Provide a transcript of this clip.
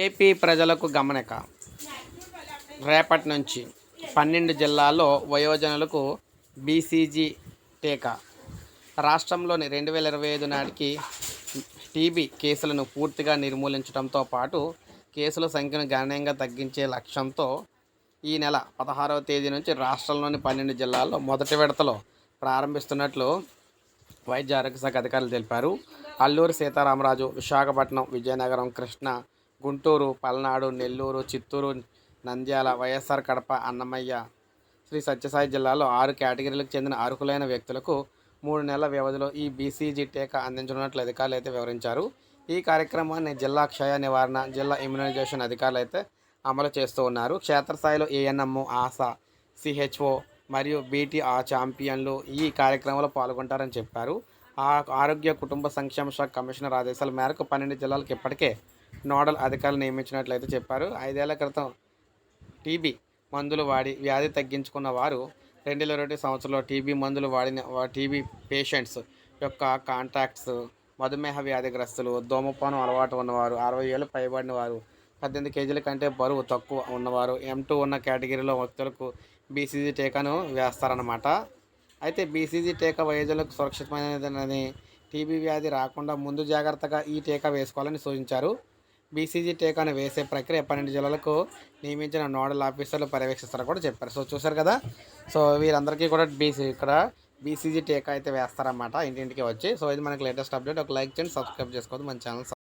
AP ప్రజలకు గమనిక. రేపటి నుంచి పన్నెండు జిల్లాల్లో వయోజనులకు బీసీజీ టీకా. రాష్ట్రంలోని రెండు వేల ఇరవై ఐదు నాటికి టీబీ కేసులను పూర్తిగా నిర్మూలించడంతో పాటు కేసుల సంఖ్యను గణనీయంగా తగ్గించే లక్ష్యంతో ఈ నెల పదహారవ తేదీ నుంచి రాష్ట్రంలోని పన్నెండు జిల్లాల్లో మొదటి విడతలో ప్రారంభిస్తున్నట్లు వైద్య ఆరోగ్య శాఖ అధికారులు తెలిపారు. అల్లూరు సీతారామరాజు విశాఖపట్నం విజయనగరం కృష్ణ గుంటూరు పల్నాడు నెల్లూరు చిత్తూరు నంద్యాల వైఎస్ఆర్ కడప అన్నమయ్య శ్రీ సత్యసాయి జిల్లాలో ఆరు కేటగిరీలకు చెందిన అర్హులైన వ్యక్తులకు మూడు నెలల వ్యవధిలో ఈ బీసీజీ టీకా అందించనున్నట్లు అధికారులు అయితే వివరించారు. ఈ కార్యక్రమాన్ని జిల్లా క్షయ నివారణ జిల్లా ఇమ్యునైజేషన్ అధికారులు అయితే అమలు చేస్తూ ఉన్నారు. క్షేత్రస్థాయిలో ఏఎన్ఎం ఆశా సిహెచ్ఓ మరియు బీటీ ఆ ఛాంపియన్లు ఈ కార్యక్రమంలో పాల్గొంటారని చెప్పారు. ఆ ఆరోగ్య కుటుంబ సంక్షేమ శాఖ కమిషనర్ ఆదేశాల మేరకు పన్నెండు జిల్లాలకు ఇప్పటికే నోడల్ అధికారులు నియమించినట్లయితే చెప్పారు. ఐదేళ్ళ క్రితం టీబీ మందులు వాడి వ్యాధి తగ్గించుకున్న వారు రెండు వేల ఇరవై సంవత్సరంలో టీబీ మందులు వాడిన టీబీ పేషెంట్స్ యొక్క కాంటాక్ట్స్ మధుమేహ వ్యాధిగ్రస్తులు దోమపానం అలవాటు ఉన్నవారు అరవై ఏళ్ళు పైబడిన వారు పద్దెనిమిది కేజీల కంటే బరువు తక్కువ ఉన్నవారు ఎం టూ ఉన్న కేటగిరీలో వ్యక్తులకు బీసీజీ టీకాను వేస్తారన్నమాట. అయితే బీసీజీ టీకా వయోజనులకు సురక్షితమైనదని టీబీ వ్యాధి రాకుండా ముందు జాగ్రత్తగా ఈ టీకా వేసుకోవాలని సూచించారు. బీసీజీ టీకాను వేసే ప్రక్రియ పన్నెండు జిల్లాలకు నియమించిన నోడల్ ఆఫీసర్లు పర్యవేక్షిస్తారని కూడా చెప్పారు. సో చూసారు కదా? సో వీరందరికీ కూడా బీసీ ఇక్కడ బీసీజీ టీకా అయితే వేస్తారన్నమాట. ఇంటింటికి వచ్చి. సో ఇది మనకి లేటెస్ట్ అప్డేట్ ఒక లైక్ చేయండి సబ్స్క్రైబ్ చేసుకోవద్దు. మన ఛానల్